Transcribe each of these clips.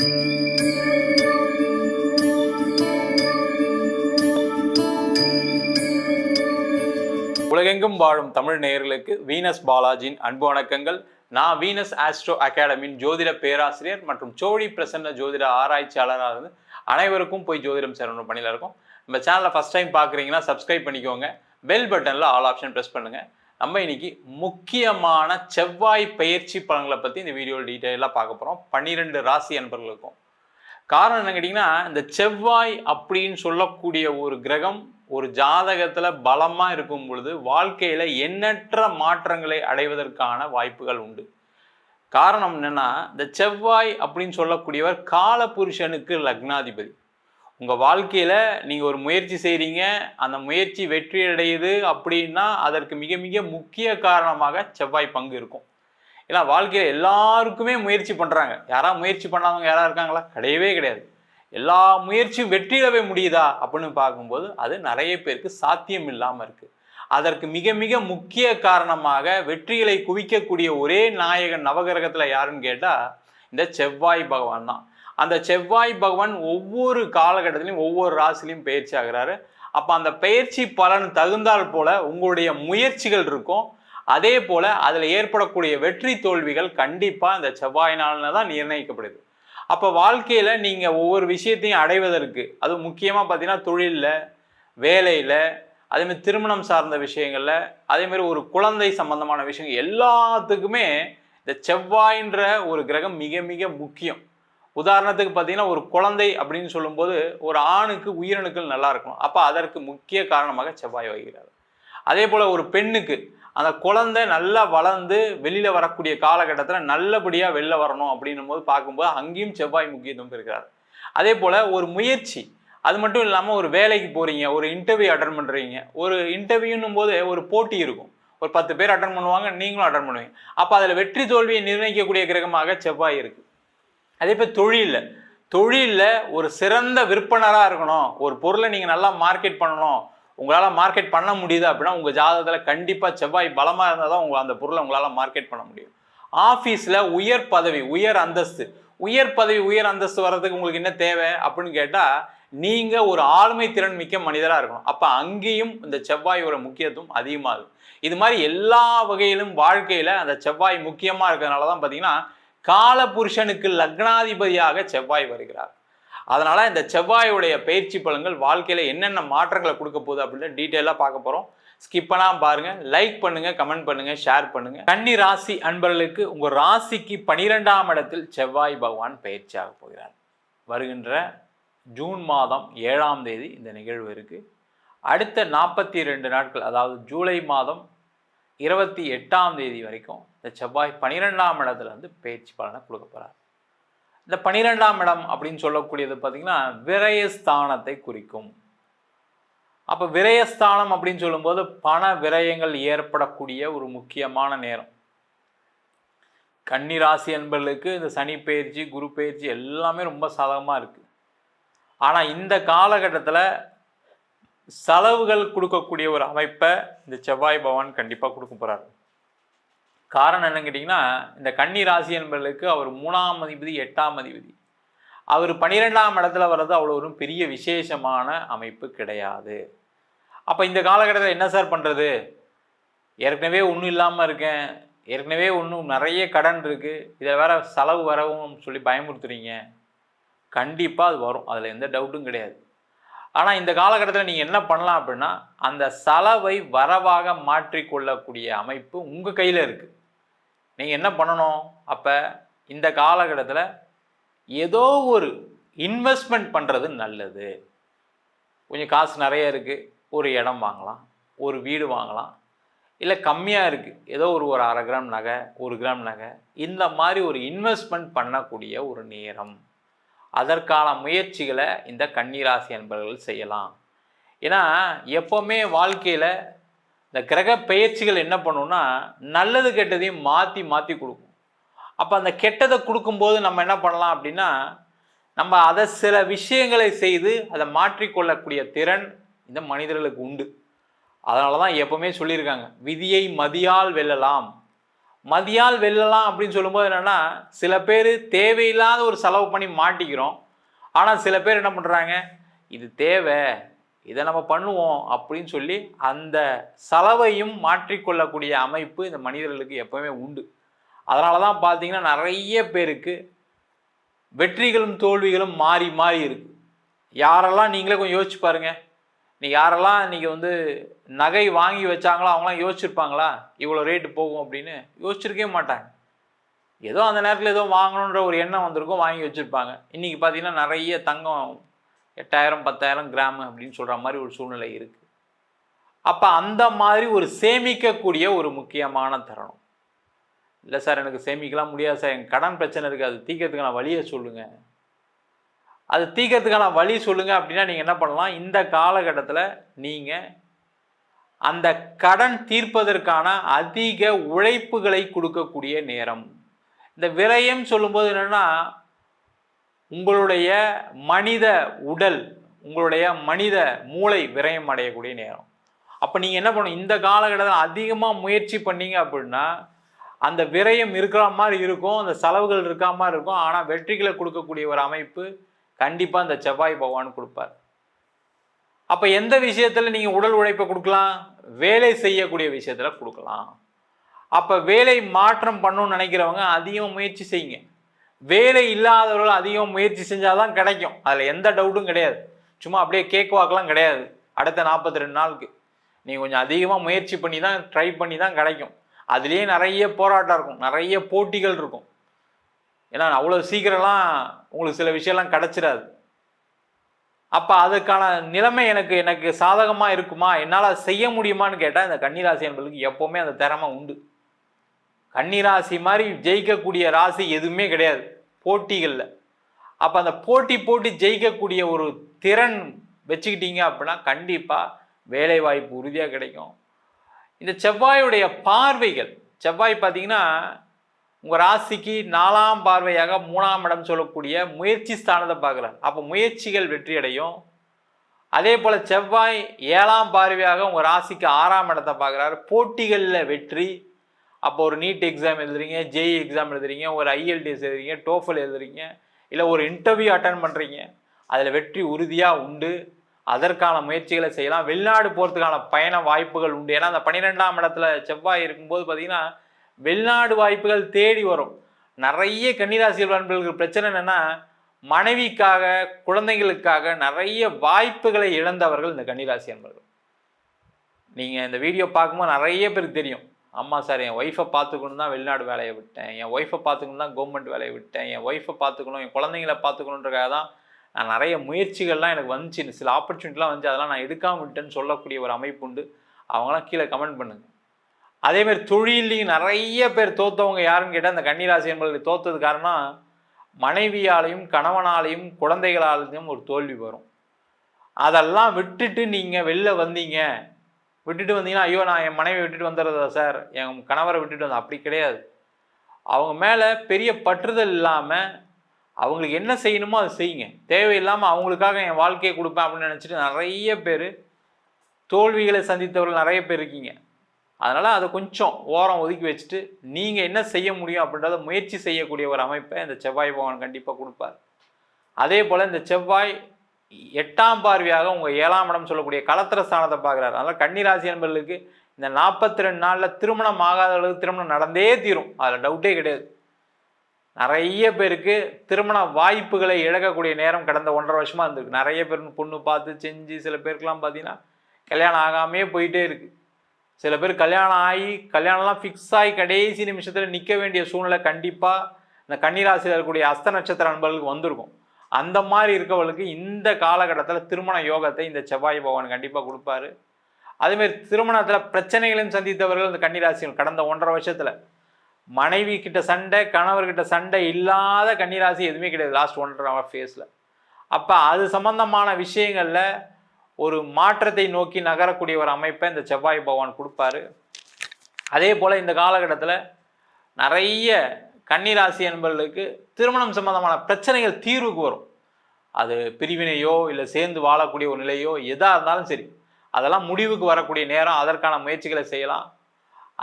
உலகெங்கும் வாழும் தமிழ் நேயர்களுக்கு வீனஸ் பாலாஜியின் அன்பு வணக்கங்கள். நான் வீனஸ் ஆஸ்ட்ரோ அகாடமியின் ஜோதிட பேராசிரியர் மற்றும் சோழி பிரசன்ன ஜோதிட ஆராய்ச்சியாளராக இருந்து அனைவருக்கும் போய் ஜோதிடம் சேரணும் பணியில் இருக்கும். நம்ம சேனலை ஃபஸ்ட் டைம் பார்க்குறீங்கன்னா சப்ஸ்கிரைப் பண்ணிக்கோங்க. பெல் பட்டனில் ஆல் ஆப்ஷன் ப்ரெஸ் பண்ணுங்கள் நம்ம இன்னைக்கு முக்கியமான செவ்வாய் பயிற்சி பலன்களை பற்றி இந்த வீடியோவில் டீட்டெயிலாக பார்க்க போகிறோம் பன்னிரெண்டு ராசி அன்பர்களுக்கும். காரணம் என்ன கேட்டிங்கன்னா இந்த செவ்வாய் அப்படின்னு சொல்லக்கூடிய ஒரு கிரகம் ஒரு ஜாதகத்தில் பலமாக இருக்கும் பொழுது வாழ்க்கையில் எண்ணற்ற மாற்றங்களை அடைவதற்கான வாய்ப்புகள் உண்டு. காரணம் என்னென்னா இந்த செவ்வாய் அப்படின்னு சொல்லக்கூடியவர் கால புருஷனுக்கு லக்னாதிபதி. உங்கள் வாழ்க்கையில் நீங்கள் ஒரு முயற்சி செய்கிறீங்க அந்த முயற்சி வெற்றி அடையுது அப்படின்னா அதற்கு மிக மிக முக்கிய காரணமாக செவ்வாய் பங்கு இருக்கும். ஏன்னா வாழ்க்கையில் எல்லாருக்குமே முயற்சி பண்ணுறாங்க யாராக முயற்சி பண்ணாதவங்க யாராக இருக்காங்களா? கிடையவே கிடையாது. எல்லா முயற்சியும் வெற்றியிடவே முடியுதா அப்படின்னு பார்க்கும்போது அது நிறைய பேருக்கு சாத்தியம் இல்லாமல் இருக்குது அதற்கு மிக மிக முக்கிய காரணமாக வெற்றிகளை குவிக்கக்கூடிய ஒரே நாயகன் நவகிரகத்தில் யாருன்னு கேட்டால் இந்த செவ்வாய் பகவான் தான். அந்த செவ்வாய் பகவான் ஒவ்வொரு காலகட்டத்திலையும் ஒவ்வொரு ராசிலையும் பயிற்சி ஆகிறாரு. அப்போ அந்த பயிற்சி பலன் தகுந்தால் போல உங்களுடைய முயற்சிகள் இருக்கும். அதே போல அதில் ஏற்படக்கூடிய வெற்றி தோல்விகள் கண்டிப்பாக இந்த செவ்வாயினால தான் நிர்ணயிக்கப்படுது. அப்போ வாழ்க்கையில் நீங்கள் ஒவ்வொரு விஷயத்தையும் அடைவதற்கு அது முக்கியமாக பார்த்தீங்கன்னா தொழிலில் வேலையில் அதேமாதிரி திருமணம் சார்ந்த விஷயங்களில் அதேமாதிரி ஒரு குழந்தை சம்பந்தமான விஷயங்கள் எல்லாத்துக்குமே இந்த செவ்வாயின்ற ஒரு கிரகம் மிக மிக முக்கியம். உதாரணத்துக்கு பார்த்தீங்கன்னா ஒரு குழந்தை அப்படின்னு சொல்லும்போது ஒரு ஆணுக்கு உயிரணுக்கள் நல்லா இருக்கும் அப்போ அதற்கு முக்கிய காரணமாக செவ்வாய் வகிக்கிறார். அதே போல் ஒரு பெண்ணுக்கு அந்த குழந்தை நல்லா வளர்ந்து வெளியில் வரக்கூடிய காலகட்டத்தில் நல்லபடியாக வெளில வரணும் அப்படின்னும் போது பார்க்கும்போது அங்கேயும் செவ்வாய் முக்கியத்துவம் இருக்கிறார் அதே போல் ஒரு முயற்சி அது மட்டும் இல்லாமல் ஒரு வேலைக்கு போகிறீங்க ஒரு இன்டர்வியூ அட்டன் பண்ணுறீங்க ஒரு இன்டர்வியூன்னும் போது ஒரு போட்டி இருக்கும். ஒரு பத்து பேர் அட்டன் பண்ணுவாங்க நீங்களும் அட்டன் பண்ணுவீங்க. அப்போ அதில் வெற்றி தோல்வியை நிர்ணயிக்கக்கூடிய கிரகமாக செவ்வாய் இருக்குது அதே போல் தொழிலில் தொழிலில் ஒரு சிறந்த விற்பனராக இருக்கணும். ஒரு பொருளை நீங்கள் நல்லா மார்க்கெட் பண்ணணும். உங்களால் மார்க்கெட் பண்ண முடியுது அப்படின்னா உங்கள் ஜாதகத்தில் கண்டிப்பாக செவ்வாய் பலமாக இருந்தால் தான் உங்கள் அந்த பொருளை உங்களால் மார்க்கெட் பண்ண முடியும். ஆஃபீஸில் உயர் பதவி உயர் அந்தஸ்து. உயர் பதவி உயர் அந்தஸ்து வர்றதுக்கு உங்களுக்கு என்ன தேவை அப்படின்னு கேட்டால் நீங்கள் ஒரு ஆளுமை திறன் மிக்க மனிதராக இருக்கணும். அப்போ அங்கேயும் இந்த செவ்வாயோட முக்கியத்துவம் அதிகமாகும். இது மாதிரி எல்லா வகையிலும் வாழ்க்கையில் அந்த செவ்வாய் முக்கியமாக இருக்கிறதுனால தான் பார்த்தீங்கன்னா கால புருஷனுக்கு லக்னாதிபதியாக செவ்வாய் வருகிறார். அதனால இந்த செவ்வாயுடைய பயிற்சி பலன்கள் வாழ்க்கையில என்னென்ன மாற்றங்களை கொடுக்க போகுது அப்படின்னு டீட்டெயிலாக பார்க்க போறோம். ஸ்கிப்பெல்லாம் பாருங்கள் பாருங்க. லைக் பண்ணுங்க கமெண்ட் பண்ணுங்க ஷேர் பண்ணுங்க. கன்னி ராசி அன்பர்களுக்கு உங்க ராசிக்கு பனிரெண்டாம் இடத்தில் செவ்வாய் பகவான் பயிற்சியாக போகிறார். வருகின்ற ஜூன் மாதம் ஏழாம் தேதி இந்த நிகழ்வு இருக்கு. அடுத்த நாற்பத்தி ரெண்டு நாட்கள் அதாவது ஜூலை மாதம் இருபத்தி எட்டாம் தேதி வரைக்கும் இந்த செவ்வாய் பனிரெண்டாம் இடத்துல வந்து பயிற்சி பலனை கொடுக்க போகிறார் இந்த பனிரெண்டாம் இடம் அப்படின்னு சொல்லக்கூடியது பார்த்திங்கன்னா விரயஸ்தானத்தை குறிக்கும். அப்போ விரயஸ்தானம் அப்படின்னு சொல்லும்போது பண விரயங்கள் ஏற்படக்கூடிய ஒரு முக்கியமான நேரம். கன்னிராசி என்பர்களுக்கு இந்த சனி பயிற்சி குரு பயிற்சி எல்லாமே ரொம்ப சாதகமாக இருக்குது ஆனால் இந்த காலகட்டத்தில் செலவுகள் கொடுக்கக்கூடிய ஒரு அமைப்பை இந்த செவ்வாய் பவான் கண்டிப்பாக கொடுக்க போகிறார் காரணம் என்னன்னு கேட்டிங்கன்னா இந்த கன்னி ராசி என்பவர்களுக்கு அவர் மூணாம் அதிபதி எட்டாம் அதிபதி. அவர் பன்னிரெண்டாம் இடத்துல வர்றது அவ்வளோ ஒரு பெரிய விசேஷமான அமைப்பு கிடையாது. அப்போ இந்த காலகட்டத்தில் என்ன சார் பண்ணுறது ஏற்கனவே ஒன்றும் இல்லாமல் இருக்கேன். ஏற்கனவே ஒன்றும் நிறைய கடன் இருக்குது இதை வேற செலவு வரவும் சொல்லி பயமுறுத்துறீங்க. கண்டிப்பாக அது வரும். அதில் எந்த டவுட்டும் கிடையாது. ஆனால் இந்த காலகட்டத்தில் நீங்கள் என்ன பண்ணலாம் அப்படின்னா அந்த செலவை வரவாக மாற்றிக்கொள்ளக்கூடிய அமைப்பு உங்கள் கையில் இருக்குது நீங்கள் என்ன பண்ணணும்? அப்போ இந்த காலகட்டத்தில் ஏதோ ஒரு இன்வெஸ்ட்மெண்ட் பண்ணுறது நல்லது. கொஞ்சம் காசு நிறைய இருக்குது ஒரு இடம் வாங்கலாம். ஒரு வீடு வாங்கலாம். இல்லை கம்மியாக இருக்குது ஏதோ ஒரு ஒரு அரை கிராம் நகை ஒரு கிராம் நகை. இந்த மாதிரி ஒரு இன்வெஸ்ட்மெண்ட் பண்ணக்கூடிய ஒரு நேரம். அதற்கான முயற்சிகளை இந்த கன்னிராசி என்பவர்கள் செய்யலாம். ஏன்னா எப்போவுமே வாழ்க்கையில் இந்த கிரக பயிற்சிகள் என்ன பண்ணுன்னா நல்லது கெட்டதையும் மாற்றி மாற்றி கொடுக்கும். அப்போ அந்த கெட்டதை கொடுக்கும்போது நம்ம என்ன பண்ணலாம் அப்படின்னா நம்ம அதை சில விஷயங்களை செய்து அதை மாற்றிக்கொள்ளக்கூடிய திறன் இந்த மனிதர்களுக்கு உண்டு. அதனால தான் எப்பவுமே சொல்லியிருக்காங்க விதியை மதியால் வெல்லலாம். மதியால் வெல்லலாம் அப்படின்னு சொல்லும்போது என்னென்னா சில பேர் தேவையில்லாத ஒரு செலவு பண்ணி மாட்டிக்கிறோம். ஆனால் சில பேர் என்ன பண்ணுறாங்க இது தேவை இதை நம்ம பண்ணுவோம் அப்படின்னு சொல்லி அந்த செலவையும் மாற்றிக்கொள்ளக்கூடிய அமைப்பு இந்த மனிதர்களுக்கு எப்பவுமே உண்டு. அதனால தான் பார்த்தீங்கன்னா நிறைய பேருக்கு வெற்றிகளும் தோல்விகளும் மாறி மாறி இருக்குது யாரெல்லாம் நீங்களே கொஞ்சம் யோசிச்சு பாருங்கள் நீ யாரெல்லாம் இன்றைக்கி வந்து நகை வாங்கி வச்சாங்களோ அவங்களாம் யோசிச்சிருப்பாங்களா? இவ்வளோ ரேட்டு போகும் அப்படின்னு யோசிச்சிருக்கவே மாட்டாங்க. ஏதோ அந்த நேரத்தில் ஏதோ வாங்கணுன்ற ஒரு எண்ணம் வந்திருக்கும் வாங்கி வச்சுருப்பாங்க. இன்றைக்கி பார்த்தீங்கன்னா நிறைய தங்கம் எட்டாயிரம் பத்தாயிரம் கிராம் அப்படின்னு சொல்கிற மாதிரி ஒரு சூழ்நிலை இருக்குது அப்போ அந்த மாதிரி ஒரு சேமிக்கக்கூடிய ஒரு முக்கியமான தருணம். இல்லை சார் எனக்கு சேமிக்கலாம் முடியாது சார். என் கடன் பிரச்சனை இருக்குது அது தீர்க்கறதுக்கான வழியை சொல்லுங்கள் அது தீர்க்கறதுக்கான வழி சொல்லுங்கள் அப்படின்னா நீங்கள் என்ன பண்ணலாம்? இந்த காலகட்டத்தில் நீங்கள் அந்த கடன் தீர்ப்பதற்கான அதிக உழைப்புகளை கொடுக்கக்கூடிய நேரம். இந்த விரயம் சொல்லும்போது என்னென்னா உங்களுடைய மனித உடல் உங்களுடைய மனித மூளை விரயம் அடையக்கூடிய நேரம். அப்போ நீங்கள் என்ன பண்ணணும்? இந்த காலகட்டத்தில் அதிகமாக முயற்சி பண்ணீங்க அப்படின்னா அந்த விரயம் இருக்கிற மாதிரி இருக்கும் அந்த செலவுகள் இருக்கா மாதிரி இருக்கும். ஆனால் வெற்றிகளை கொடுக்கக்கூடிய ஒரு அமைப்பு கண்டிப்பாக அந்த செவ்வாய் பகவான் கொடுப்பார். அப்போ எந்த விஷயத்தில் நீங்கள் உடல் உழைப்பை கொடுக்கலாம்? வேலை செய்யக்கூடிய விஷயத்தில் கொடுக்கலாம். அப்போ வேலை மாற்றம் பண்ணணும்னு நினைக்கிறவங்க அதிகமாக முயற்சி செய்யுங்க. வேலை இல்லாதவர்கள் அதிகம் முயற்சி செஞ்சால் தான் கிடைக்கும். அதில் எந்த டவுட்டும் கிடையாது. சும்மா அப்படியே கேக் வாக்கெலாம் கிடையாது. அடுத்த நாற்பத்தி ரெண்டு நாளுக்கு. நீங்கள் கொஞ்சம் அதிகமாக முயற்சி பண்ணி தான் ட்ரை பண்ணி தான் கிடைக்கும். அதுலேயே நிறைய போராட்டம் இருக்கும். நிறைய போட்டிகள் இருக்கும். ஏன்னா அவ்வளோ சீக்கிரம்லாம் உங்களுக்கு சில விஷயம்லாம் கிடச்சிடாது. அப்போ அதுக்கான நிலைமை எனக்கு எனக்கு சாதகமாக இருக்குமா? என்னால் செய்ய முடியுமான்னு கேட்டால் இந்த கன்னிராசி என்பதுக்கு எப்போவுமே அந்த திறமை உண்டு. கன்னிராசி மாதிரி ஜெயிக்கக்கூடிய ராசி எதுவுமே கிடையாது. போட்டிகளில். அப்போ அந்த போட்டி போட்டி ஜெயிக்கக்கூடிய ஒரு திறன் வச்சுக்கிட்டீங்க அப்படின்னா கண்டிப்பாக வேலை வாய்ப்பு உறுதியாக கிடைக்கும். இந்த செவ்வாயுடைய பார்வைகள் செவ்வாய் பார்த்தீங்கன்னா உங்கள் ராசிக்கு நாலாம் பார்வையாக மூணாம் இடம் சொல்லக்கூடிய முயற்சி ஸ்தானத்தை பார்க்குறார். அப்போ முயற்சிகள் வெற்றி அடையும். அதே போல் செவ்வாய் ஏழாம் பார்வையாக உங்கள் ராசிக்கு ஆறாம் இடத்தை பார்க்குறாரு. போட்டிகளில் வெற்றி அப்போ ஒரு நீட் எக்ஸாம் எழுதுறீங்க ஜேஇ எக்ஸாம் எழுதுறீங்க ஒரு ஐஎல்டிஎஸ் எழுதுறீங்க டோஃபல் எழுதுறீங்க இல்லை ஒரு இன்டர்வியூ அட்டன் பண்ணுறீங்க அதில் வெற்றி உறுதியாக உண்டு. அதற்கான முயற்சிகளை செய்யலாம். வெளிநாடு போகிறதுக்கான பயண வாய்ப்புகள் உண்டு. ஏன்னா அந்த பன்னிரெண்டாம் இடத்துல செவ்வாய் இருக்கும்போது பார்த்தீங்கன்னா வெளிநாடு வாய்ப்புகள் தேடி வரும். நிறைய கன்னிராசிகள் நண்பர்களுக்கு பிரச்சனை என்னென்னா மனைவிக்காக குழந்தைகளுக்காக நிறைய வாய்ப்புகளை இழந்தவர்கள் இந்த கன்னிராசி அன்பர்கள் நீங்கள் இந்த வீடியோ பார்க்கும்போது நிறைய பேருக்கு தெரியும். அம்மா சார் என் ஒய்ஃபை பார்த்துக்கணும் தான் வெளிநாடு வேலையை விட்டேன். என் ஒய்ஃபை பார்த்துக்கணும் தான் கவர்மெண்ட் வேலையை விட்டேன். என் ஒய்ஃபை பார்த்துக்கணும் என் குழந்தைங்கள பார்த்துக்கணுன்றக்காக தான் நான் நிறைய முயற்சிகள்லாம் எனக்கு வந்துச்சு. சில ஆப்பர்ச்சுனிட்டிலாம் வந்துச்சு. அதெல்லாம் நான் எடுக்காமல் விட்டேன்னு சொல்லக்கூடிய ஒரு அமைப்பு உண்டு. அவங்களாம் கீழே கமெண்ட் பண்ணுங்கள் அதேமாதிரி தொழிலையும் நிறைய பேர் தோத்தவங்க யாருன்னு கேட்டால் அந்த கன்னிராசி என்பது தோத்தது காரணம் மனைவியாலையும் கணவனாலையும் குழந்தைகளாலையும் ஒரு தோல்வி வரும். அதெல்லாம் விட்டுட்டு நீங்கள் வெளில வந்தீங்க. விட்டுட்டு வந்தீங்கன்னா ஐயோ நான் என் மனைவி விட்டுட்டு வந்துடுறதா சார்? என் கணவரை விட்டுட்டு வந்தேன் அப்படி கிடையாது. அவங்க மேலே பெரிய பற்றுதல் இல்லாமல் அவங்களுக்கு என்ன செய்யணுமோ அதை செய்யுங்க. தேவையில்லாமல் அவங்களுக்காக என் வாழ்க்கையை கொடுப்பேன் அப்படின்னு நினச்சிட்டு நிறைய பேர் தோல்விகளை சந்தித்தவர்கள் நிறைய பேர் இருக்கீங்க. அதனால் அதை கொஞ்சம் ஓரம் ஒதுக்கி வச்சுட்டு நீங்கள் என்ன செய்ய முடியும் அப்படின்றத முயற்சி செய்யக்கூடிய ஒரு அமைப்பை இந்த செவ்வாய் பகவான் கண்டிப்பாக கொடுப்பார். அதே போல் இந்த செவ்வாய் எட்டாம் பார்வையாக உங்கள் ஏழாம் இடம் சொல்லக்கூடிய களத்திர ஸ்தானத்தை பார்க்குறாரு. அதனால் கன்னிராசி என்பர்களுக்கு இந்த நாற்பத்தி ரெண்டு நாளில் திருமணம் ஆகாத அளவுக்கு திருமணம் நடந்தே தீரும். அதில் டவுட்டே கிடையாது. நிறைய பேருக்கு திருமண வாய்ப்புகளை இழக்கக்கூடிய நேரம் கடந்த ஒன்றரை வருஷமாக இருந்திருக்கு. நிறைய பேர் பொண்ணு பார்த்து செஞ்சு சில பேருக்கெல்லாம் பார்த்தீங்கன்னா கல்யாணம் ஆகாமே போயிட்டே இருக்குது சில பேர் கல்யாணம் ஆகி கல்யாணம்லாம் ஃபிக்ஸ் ஆகி கடைசி நிமிஷத்தில் நிற்க வேண்டிய சூழ்நிலை கண்டிப்பாக இந்த கன்னிராசியில் இருக்கக்கூடிய அஸ்த நட்சத்திர அன்பர்களுக்கு வந்திருக்கும். அந்த மாதிரி இருக்கவளுக்கு இந்த காலகட்டத்தில் திருமண யோகத்தை இந்த செவ்வாய் பகவான் கண்டிப்பாக கொடுப்பாரு. அதேமாரி திருமணத்தில் பிரச்சனைகளையும் சந்தித்தவர்கள் இந்த கன்னிராசிகள் கடந்த ஒன்றரை வருஷத்தில். மனைவி கிட்ட சண்டை கணவர்கிட்ட சண்டை இல்லாத கன்னிராசி எதுவுமே கிடையாது லாஸ்ட் ஒன்றரை ஹவர் ஃபேஸில் அப்போ அது சம்பந்தமான விஷயங்களில் ஒரு மாற்றத்தை நோக்கி நகரக்கூடிய ஒரு அமைப்பை இந்த செவ்வாய் பகவான் கொடுப்பாரு. அதே போல் இந்த காலகட்டத்தில் நிறைய கன்னிராசி என்பவர்களுக்கு திருமணம் சம்பந்தமான பிரச்சனைகள் தீர்வுக்கு வரும். அது பிரிவினையோ இல்லை சேர்ந்து வாழக்கூடிய ஒரு நிலையோ எதாக இருந்தாலும் சரி அதெல்லாம் முடிவுக்கு வரக்கூடிய நேரம் அதற்கான முயற்சிகளை செய்யலாம்.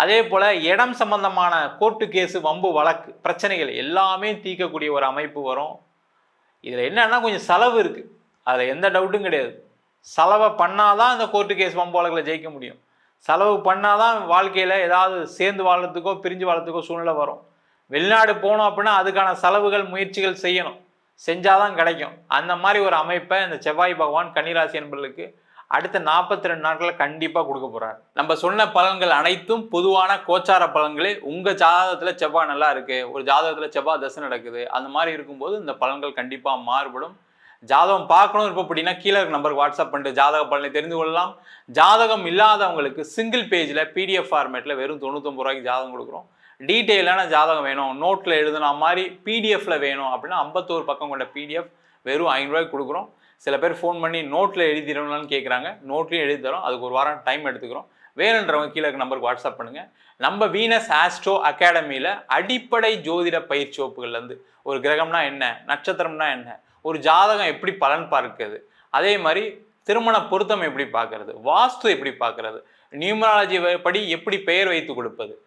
அதே போல் இடம் சம்பந்தமான கோர்ட்டு கேஸு வம்பு வழக்கு பிரச்சனைகள் எல்லாமே தீர்க்கக்கூடிய ஒரு அமைப்பு வரும். இதில் என்னன்னா கொஞ்சம் செலவு இருக்குது அதில் எந்த டவுட்டும் கிடையாது. செலவை பண்ணாதான் இந்த கோர்ட்டு கேஸ் வம்பு வழக்கில் ஜெயிக்க முடியும். செலவு பண்ணாதான் வாழ்க்கையில் ஏதாவது சேர்ந்து வாழறதுக்கோ பிரிஞ்சு வாழறதுக்கோ சூழ்நிலை வரும். வெளிநாடு போனோம் அப்படின்னா அதுக்கான செலவுகள் முயற்சிகள் செய்யணும். செஞ்சாதான் கிடைக்கும். அந்த மாதிரி ஒரு அமைப்பை இந்த செவ்வாய் பகவான் கன்னிராசி என்பர்களுக்கு அடுத்த நாற்பத்தி ரெண்டு நாட்களில் கண்டிப்பாக கொடுக்க போகிறார் நம்ம சொன்ன பலன்கள் அனைத்தும் பொதுவான கோச்சார பலன்களே உங்கள் ஜாதகத்தில் செவ்வாய் நல்லா இருக்குது ஒரு ஜாதகத்தில் செவ்வாய் தசை நடக்குது அந்த மாதிரி இருக்கும்போது இந்த பலன்கள் கண்டிப்பாக மாறுபடும். ஜாதகம் பார்க்கணும் இருப்போம் அப்படின்னா கீழே இருக்க நம்பருக்கு வாட்ஸ்அப் பண்ணிட்டு ஜாதக பலனை தெரிந்து கொள்ளலாம். ஜாதகம் இல்லாதவங்களுக்கு சிங்கிள் பேஜில் பிடிஎஃப் ஃபார்மேட்டில் வெறும் தொண்ணூத்தொம்பது ரூபாய்க்கு ஜாதகம் கொடுக்குறோம். டீட்டெயிலான ஜாதகம் வேணும். நோட்டில் எழுதுன மாதிரி பிடிஎஃப்ல வேணும் அப்படின்னா ஐம்பத்தோரு பக்கம் கொண்ட பிடிஎஃப் வெறும் ஐநூறுரூவாய்க்கு கொடுக்குறோம். சில பேர் ஃபோன் பண்ணி நோட்டில் எழுதிடணும்னு கேட்குறாங்க நோட்லையும் எழுதி தரோம். அதுக்கு ஒரு வாரம் டைம் எடுத்துக்கிறோம். வேணுன்றவங்க கீழே இருக்க நம்பருக்கு வாட்ஸ்அப் பண்ணுங்க. நம்ம வீனஸ் ஆஸ்ட்ரோ அகாடமியில் அடிப்படை ஜோதிட பயிற்சி வகுப்புகள்லேருந்து ஒரு கிரகம்னா என்ன? நட்சத்திரம்னா என்ன? ஒரு ஜாதகம் எப்படி பலன் பார்க்குது அதே மாதிரி திருமண பொருத்தம் எப்படி பார்க்கறது? வாஸ்து எப்படி பார்க்கறது? நியூமராலஜி படி எப்படி பெயர் வைத்து கொடுப்பது?